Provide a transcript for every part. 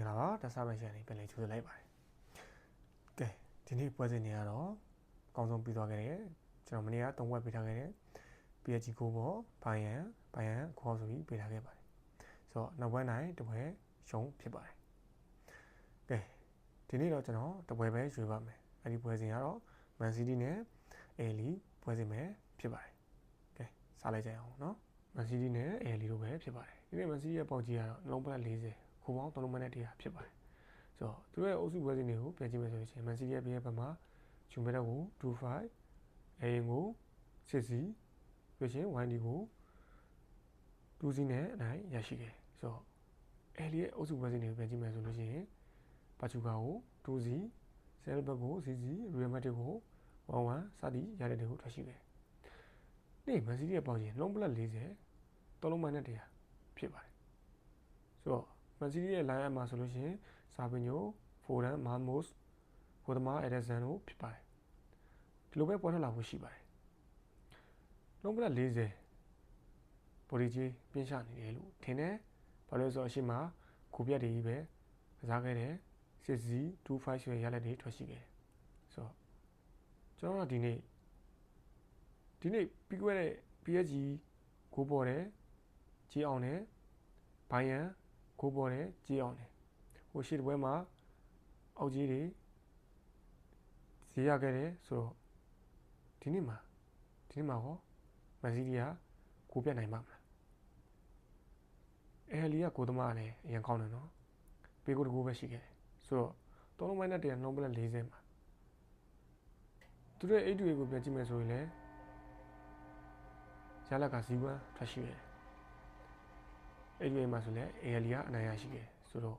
င်္ဂလာပါတဆမရှင်လေးပြန်လည်ကြိုဆိုလိုက်ပါတယ်ကဲဒီနေ့ပွဲစဉ်တွေကတော့အကောင်းဆုံးပြီးသွားခဲ့တယ်ကျွန်တော်မနေ့က၃ဝက်ပေးထားခဲ့တယ် PSG ကိုပေါ့ဘိုင်ယန်ဘိုင်ယန်ခေါ်ဆိုပြီးပေးထားခဲ့ပါတယ်ဆိုတော့နောက်ပွဲနိုင်တစ်ပွဲရှုံးဖြစ်ပါတယ်ကဲဒီနေ့တော့ကျွန်တော်တစ်ပွဲပဲရွေးပါမယ်အဲ့ဒီပွဲစဉ်ကတော့ Man City နဲ့ Ali ပွဲစဉ်ပဲဖြစ်ပါတယ်ကဲစားလိုက်ကြရအောင်နော် Man City နဲ့ Ali တို့ပဲဖြစ်ပါတယ်ဒီနေ့ Man City ရဲ့ပေါက်ကြီးကတော့နှလုံးပလက်40 ခုပေါင်း3လုံးမနဲ့တရားဖြစ်ပါတယ်ဆိုတော့သူတို့ရဲ့အုပ်စုပွဲစဉ်တွေကိုပြန်ကြည့်မယ်ဆိုလို့ရှိရင် Man City ရဲ့ဘေးရဲ့ဘက်မှာဂျူမက်တက်ကို2-5အရင်ကိုစစ်စီပြီးရှင် YD ကို2စီနဲ့အနိုင်ရရှိခဲ့ဆိုတော့အဲလီရဲ့အုပ်စုပွဲစဉ်တွေကိုပြန်ကြည့်မယ်ဆိုလို့ရှိရင်ပါချူကာကို2စီဆယ်ဘက်ကိုစီစီရီယယ်မက်တစ်ကို1-1စသည်ရတဲ့တွေကိုထွက်ရှိခဲ့နေ့ Man City ရဲ့ပေါက်ကြီးလုံးပလက်40သုံးလုံးမနဲ့တရားဖြစ်ပါတယ်ဆိုတော့ Man City ရဲ့ line up မှာဆိုလို့ရှိရင်ဆာပင်ညိုဖိုဒန်မာမို့စ်ဟိုဒမာအက်ဒဆန်တို့ဖြစ်ပါတယ်ဒီလိုပဲပေါ်ထွက်လာဖို့ရှိပါတယ်လုံးပလက်40ဘော်ဒီကြီးပြင်းချနေတယ်လို့ထင်တယ်ဘာလို့လဲဆိုတော့အရှိမကိုပြတ်တွေကြီးပဲကစားခဲ့တယ်စစ်စီ25ရွှေရလက်တွေထွက်ရှိခဲ့တယ်ဆိုတော့ကျွန်တော်ကဒီနေ့ဒီနေ့ပြီးခဲ့တဲ့ PSG ကိုပေါ်တယ်ကြီးအောင်တယ်ဘိုင်ယန် ကိုပေါ်တယ်ကြီးအောင်တယ်ဟိုရှိတဲ့ဘွဲမှာအောက်ကြီးတွေဈေးရခဲ့တယ်ဆိုတော့ဒီနေ့မှာဒီနေ့မှာဟောမန်စီးတီးကကိုပြတ်နိုင်မှာမလားအဲလီကကိုသမားလည်းအရင်ကောင်းတယ်နော်ပေးကိုတကူပဲရှိခဲ့တယ်ဆိုတော့သုံးလုံးမိုင်းနဲ့တရနှုံးပလက်40မှာသူတို့အိတ်တွေကိုပြန်ကြည့်မယ်ဆိုရင်လည်းရလက်ကဇီဝမ်းထွက်ရှိတယ် အဲ့ဒီအိမ်မှာဆိုလဲအေလီကအနိုင်ရရှိခဲ့ဆိုတော့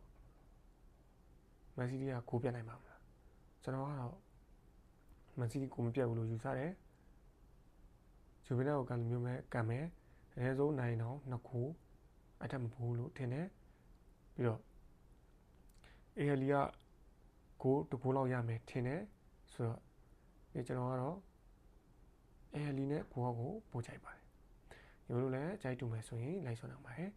မန်စီးတီးကကိုပြတ်နိုင်ပါမလားကျွန်တော်ကတော့မန်စီးတီးကိုမပြတ်ဘူးလို့ယူဆတယ်ဂျူဗီနာကိုကံမျိုးမဲ့ကံမဲ့အနည်းဆုံးနိုင်တော့နှစ်ခုအထက်မဘူးလို့ထင်တယ်ပြီးတော့အေလီကကိုတကူလောက်ရမယ်ထင်တယ်ဆိုတော့ဒီကျွန်တော်ကတော့အေလီနဲ့ကိုကကိုပို့ချိုက်ပါတယ်ဒီလိုလဲကြိုက်တူမယ်ဆိုရင်လိုက်ဆွမ်းအောင်ပါတယ်